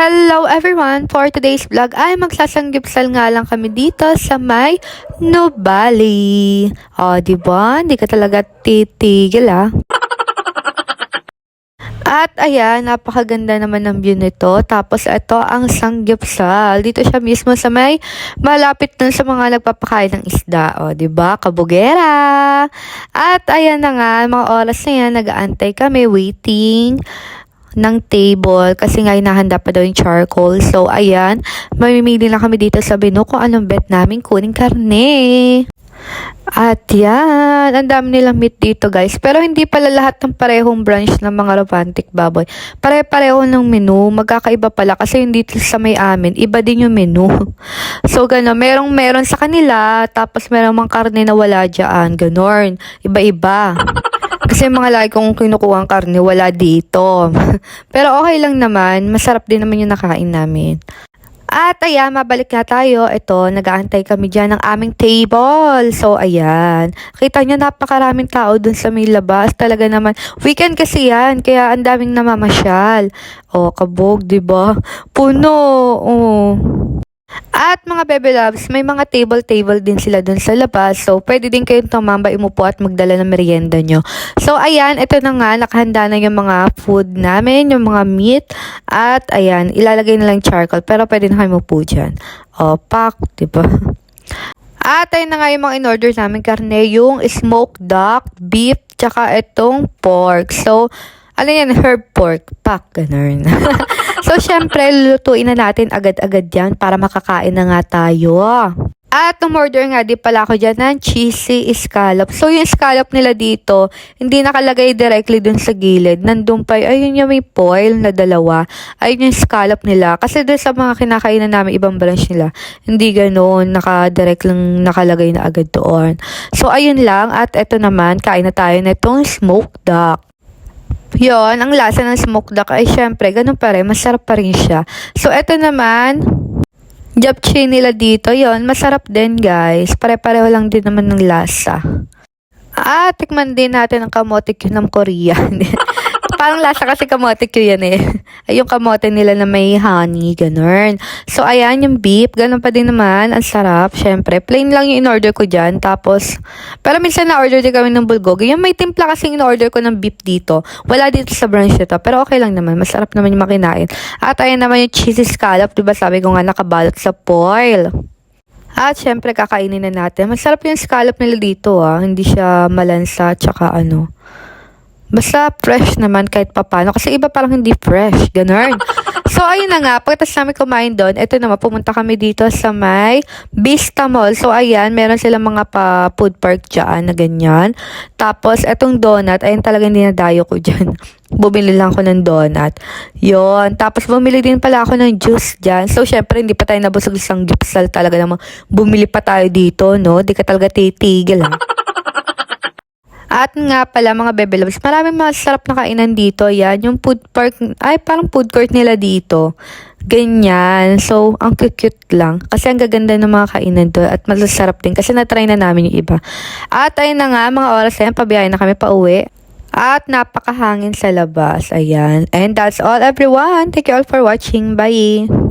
Hello everyone! For today's vlog ay magsasanggipsal nga lang kami dito sa may Nubali. O, di ba? Hindi ka talaga titigil ah. At ayan, napakaganda naman ng view nito. Tapos ito ang sanggipsal. Dito siya mismo sa may malapit dun sa mga nagpapakain ng isda. O, ba? Kabugera. At ayan na nga, mga oras na yan, nag-aantay kami, waiting ng table kasi nga hinahanda pa daw yung charcoal. So, ayan, mamimili lang kami dito sa Bino kung anong bet namin kuning karne. At yan, ang dami nilang meat dito guys. Pero hindi pala lahat ng parehong branch ng mga romantic baboy. Pare-pareho ng menu. Magkakaiba pala kasi dito sa may amin, iba din yung menu. So gano'n, merong meron sa kanila, tapos merong mga karne na wala dyan. Ganon, iba-iba. Kasi mga lagi kong kinukuha ang karne, wala dito. Pero okay lang naman, masarap din naman yung nakain namin. At ayan, mabalik na tayo. Ito, nag-aantay kami dyan ng aming table. So, ayan. Kita nyo, napakaraming tao dun sa may labas. Talaga naman. Weekend kasi yan, kaya ang daming namamasyal. O, kabog, di ba? Puno. Oh. At mga bebe loves, may mga table-table din sila dun sa labas. So, pwede din kayong tumamba, imupo at magdala ng merienda nyo. So, ayan, ito na nga, nakahanda na yung mga food namin, yung mga meat. At, ayan, ilalagay na lang charcoal. Pero pwede na kayo mupo dyan. O, pak, diba? At ayun na nga yung mga in-order namin karne, yung smoked duck, beef, tsaka itong pork. So, ano yan, herb pork, pak, ganun. so, syempre, lulutuin na natin agad-agad yan para makakain na nga tayo. At umorder nga di pala ako dyan ng cheesy scallop. So, yung scallop nila dito, hindi nakalagay directly dun sa gilid. Nandun pa, ayun yung may foil na dalawa. Ayun yung scallop nila. Kasi dun sa mga kinakainan namin, ibang branch nila, hindi ganun, naka-direct lang nakalagay na agad doon. So, ayun lang. At eto naman, kain na tayo na itong smoked duck. Yon, ang lasa ng smoked duck ay syempre, ganun pa rin, masarap pa rin siya. So, eto naman, japchae nila dito, yon masarap din guys. Pare-pareho lang din naman ng lasa. Ah, tikman din natin ang kamote ng Korean. Parang lasa kasi kamote Q yan eh. Ay, yung kamote nila na may honey, ganun. So, ayan yung beef. Ganun pa din naman. Ang sarap. Syempre, plain lang yung in-order ko dyan. Tapos, pero minsan na-order din kami ng bulgogi. Yung may timpla kasi in-order ko ng beef dito. Wala dito sa branch nito. Pero okay lang naman. Masarap naman yung makinain. At ayan naman yung cheesy scallop. Diba sabi ko nga nakabalot sa foil. At syempre kakainin na natin. Masarap yung scallop nila dito ah. Hindi siya malansa tsaka ano. Basta fresh naman kahit papano. Kasi iba parang hindi fresh. Ganun. So, ayun na nga. Pagkatapos namin kumain doon, ito naman, pumunta kami dito sa may Vista Mall. So, ayan, meron silang mga pa food park dyan na ganyan. Tapos, etong donut, ayun talaga dinadayo ko dyan. Bumili lang ako ng donut. Yon. Tapos, bumili din pala ako ng juice dyan. So, syempre, hindi pa tayo nabusog isang gipsal talaga naman. Bumili pa tayo dito, no? Di ka talaga titigil, ha? At nga pala mga bebe loves, maraming masarap na kainan dito. Yan, yung food park, ay parang food court nila dito. Ganyan. So, ang cute lang. Kasi ang gaganda ng mga kainan doon at masasarap din kasi natry na namin yung iba. At ayun na nga, mga oras na yan, pabiyahin na kami pa uwi. At napakahangin sa labas. Ayan. And that's all everyone. Thank you all for watching. Bye!